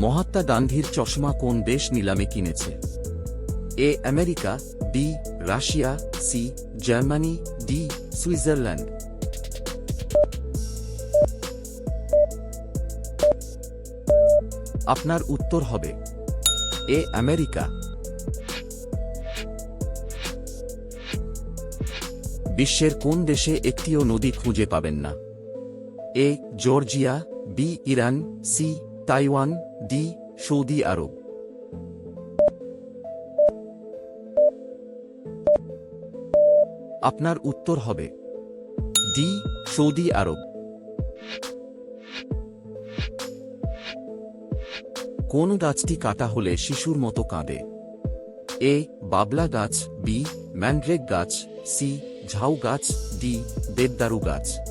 মহাত্মা গান্ধীর চশমা কোন দেশ নিলামে কিনেছে? A, America, B, Russia, C, Germany, D, Switzerland. আপনার উত্তর হবে, এ, আমেরিকা। বিশ্বের কোন দেশে একটিও নদী খুঁজে পাবেন না? A, Georgia, B, Iran, C Taiwan D Saudi Arab. আপনার উত্তর হবে ডি সৌদি আরব। কোন গাছটি কাটা হলে শিশুর মতো কাঁদে? এ, বাবলা গাছ, বি ম্যান্ড্রেক গাছ, সি, ঝাউ গাছ, ডি, দেবদারু গাছ।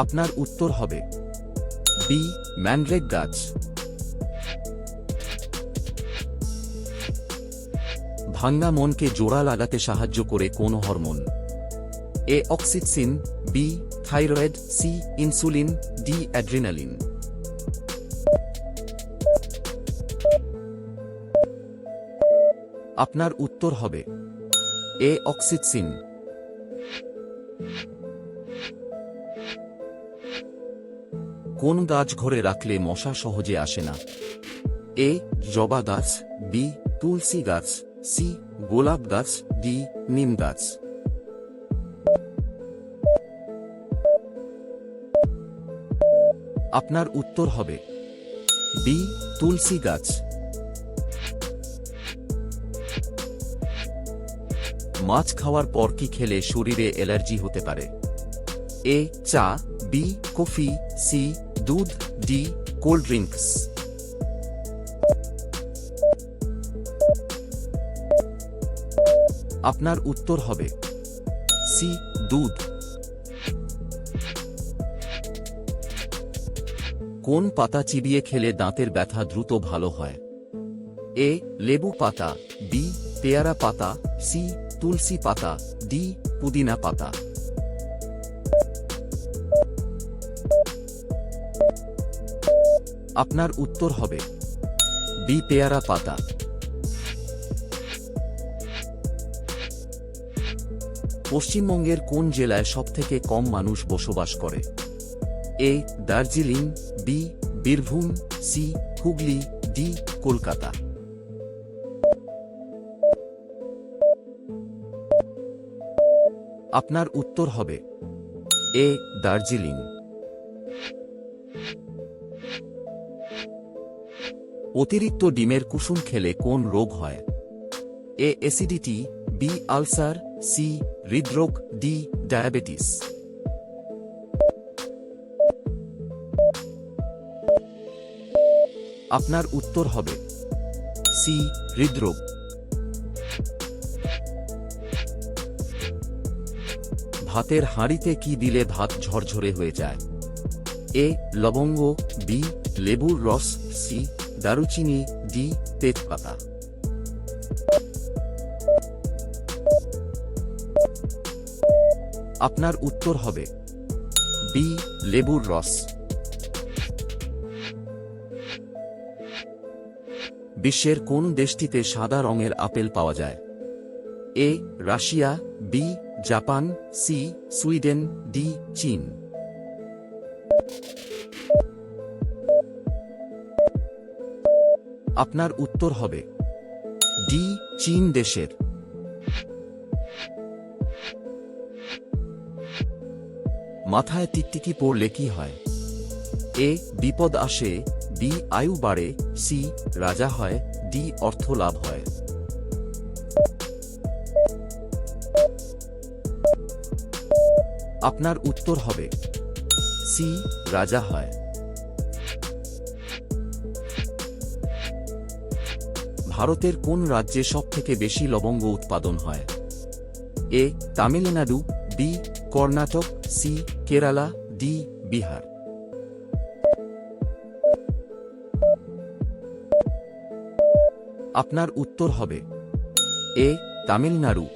আপনার উত্তর হবে। বি ম্যান্ড্রেক গাছ। ভাঙ্গা মনকে জোড়া লাগাতে সাহায্য করে কোন hormone? A oxytocin. B thyroid. C insulin. D adrenaline. আপনার উত্তর হবে। এ অক্সিটসিন। কোন গাছ ঘরে রাখলে মশা সহজে আসে না? এ, জবা গাছ, বি, তুলসী গাছ, সি, গোলাপ গাছ, ডি, নিম গাছ। আপনার উত্তর হবে, বি, তুলসী গাছ। মাছ খাওয়ার পর কি খেলে শরীরে অ্যালার্জি হতে পারে? এ, চা, বি, কফি, সি দুধ, ডি, কোল্ড ড্রিঙ্কস। আপনার উত্তর হবে, সি, দুধ। কোন পাতা চিবিয়ে খেলে দাঁতের ব্যথা দ্রুত ভালো হয়? এ, লেবু পাতা, বি, পেয়ারা পাতা, সি, তুলসী পাতা, ডি, পুদিনা পাতা। আপনার উত্তর হবে। বি, পেয়ারা পাতা। পশ্চিমবঙ্গের কোন জেলায় সবথেকে কম মানুষ বসবাস করে? A, Darjeeling, B, Birbhum, C, Hooghly, D, Kolkata. আপনার উত্তর হবে। এ, দার্জিলিং। অতিরিক্ত ডিমের কুসুম খেলে কোন রোগ হয়? A acidity B ulcer C হৃদরোগ, ডি ডায়াবেটিস আপনার উত্তর হবে, সি হৃদরোগ। ভাতের হাঁড়িতে কি দিলে ভাত ঝরঝরে হয়ে যায়? এ, লবঙ্গ, বি, লেবুর রস, সি, দারুচিনি, ডি, তেজপাতা। আপনার উত্তর হবে, বি, লেবুর রস। বিশ্বের কোন দেশটিতে সাদা রঙের আপেল পাওয়া যায়? A, Russia, B, Japan, C, Sweden, D, চীন। আপনার উত্তর হবে ডি, চীন দেশের। মাথায় টিকটিকি পড়লে কি হয়? এ, বিপদ আসে, বি, আয়ু বাড়ে, সি, রাজা হয়, ডি, অর্থ লাভ হয়। আপনার উত্তর হবে সি রাজা হয়। ভারতের কোন রাজ্যে সবথেকে বেশি লবঙ্গ উৎপাদন হয়? A, Tamil Nadu, B, Karnataka, C, Kerala, D, Bihar. আপনার উত্তর হবে। এ, তামিলনাড়ু।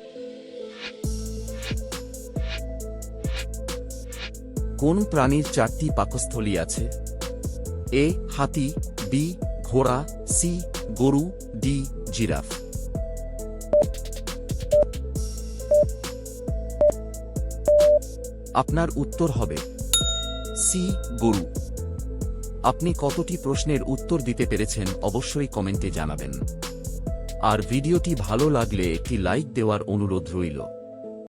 কোন প্রাণীর চারটি পাকস্থলী আছে? এ, হাতি, বি, ঘোড়া, সি, গরু, ডি, জিরাফ। আপনার উত্তর হবে, সি, গরু। আপনি কতটি প্রশ্নের উত্তর দিতে পেরেছেন অবশ্যই কমেন্টে জানাবেন। আর ভিডিওটি ভালো লাগলে একটি লাইক দেওয়ার অনুরোধ রইল।